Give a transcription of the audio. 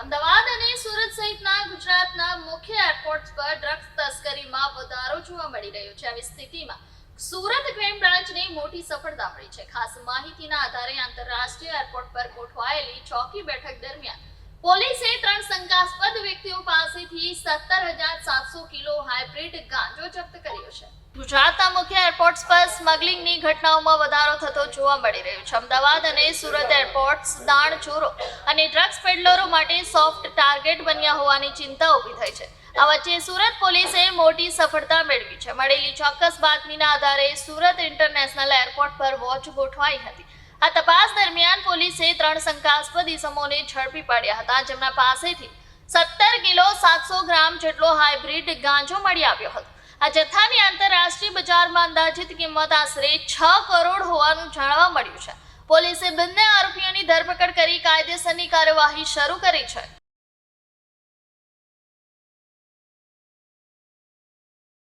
અમદાવાદ અને સુરત સહિતના ગુજરાતના મુખ્ય એરપોર્ટ પર ડ્રગ્સ તસ્કરીમાં વધારો જોવા મળી રહ્યો છે. આવી સ્થિતિમાં સુરત ક્રાઇમ બ્રાન્ચને મોટી સફળતા મળી છે. ખાસ માહિતીના આધારે આંતરરાષ્ટ્રીય એરપોર્ટ પર ગોઠવાયેલી ચોકી બેઠક દરમિયાન પોલીસે ત્રણ શંકાસ્પદ વ્યક્તિઓ પાસેથી સત્તર હજાર સાતસો કિલો હાઇબ્રિડ ગાંજો જપ્ત કર્યો છે. ગુજરાતના મુખ્ય એરપોર્ટ્સ પર સ્મગલિંગની ઘટનાઓમાં વધારો થતો જોવા મળી રહ્યું છે. અમદાવાદ અને સુરત એરપોર્ટ્સ, દાણચોરો અને ડ્રગ્સ પેડલરો માટે સોફ્ટ ટાર્ગેટ બન્યા હોવાની ચિંતા ઊભી થઈ છે. આ વચ્ચે સુરત પોલીસે મોટી સફળતા મેળવી છે. મળેલી ચોક્કસ બાતમીના આધારે સુરત ઇન્ટરનેશનલ એરપોર્ટ પર વોચ ગોઠવાઈ હતી. આ તપાસ દરમિયાન પોલીસે ત્રણ શંકાસ્પદ ઇસમોને ઝડપી પાડ્યા હતા, જેમના પાસેથી સત્તર કિલો સાતસો ગ્રામ જેટલો હાઇબ્રિડ ગાંજો મળી આવ્યો હતો. આ જથ્થાની આંતરરાષ્ટ્રીય બજારમાં અંદાજિત કિંમત આશરે છ કરોડ હોવાનું જાણવા મળ્યું છે. પોલીસે બંને આરોપીઓની ધરપકડ કરી કાયદેસરની કાર્યવાહી શરૂ કરી છે.